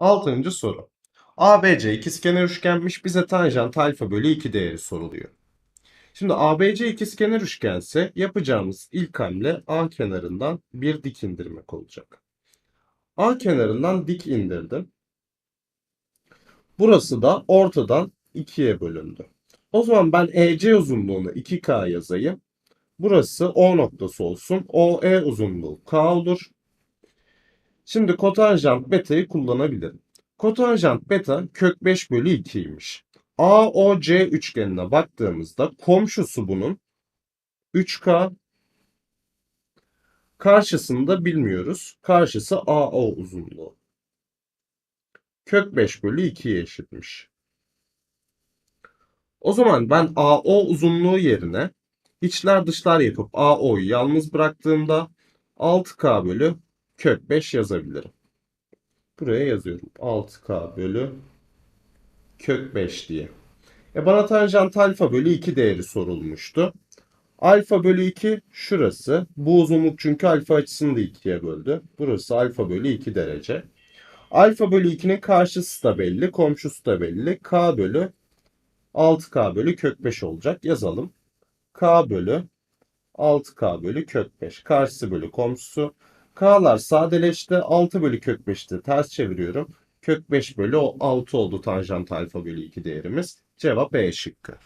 Altıncı soru. ABC ikizkenar üçgenmiş bize tanjant alfa bölü 2 değeri soruluyor. Şimdi ABC ikizkenar üçgense yapacağımız ilk hamle A kenarından bir dik indirmek olacak. A kenarından dik indirdim. Burası da ortadan 2'ye bölündü. O zaman ben EC uzunluğunu 2K yazayım. Burası O noktası olsun. OE uzunluğu K olur. Şimdi kotanjant beta'yı kullanabilirim. Kotanjant beta kök 5 bölü 2'ymiş. AOC üçgenine baktığımızda komşusu bunun 3K. Karşısını da bilmiyoruz. Karşısı AO uzunluğu. Kök 5 bölü 2'ye eşitmiş. O zaman ben AO uzunluğu yerine içler dışlar yapıp AO'yu yalnız bıraktığımda 6K bölü kök 5 yazabilirim. Buraya yazıyorum. 6K bölü kök 5 diye. E bana tanjant alfa bölü 2 değeri sorulmuştu. Alfa bölü 2 şurası. Bu uzunluk çünkü alfa açısını da 2'ye böldü. Burası alfa bölü 2 derece. Alfa bölü 2'nin karşısı da belli, komşusu da belli. K bölü 6K bölü kök 5 olacak. Yazalım. K bölü 6K bölü kök 5. Karşısı bölü komşusu. K'lar sadeleşti. 6 bölü kök 5'ti. Ters çeviriyorum. Kök 5 bölü 6 oldu tanjant alfa bölü 2 değerimiz. Cevap E şıkkı.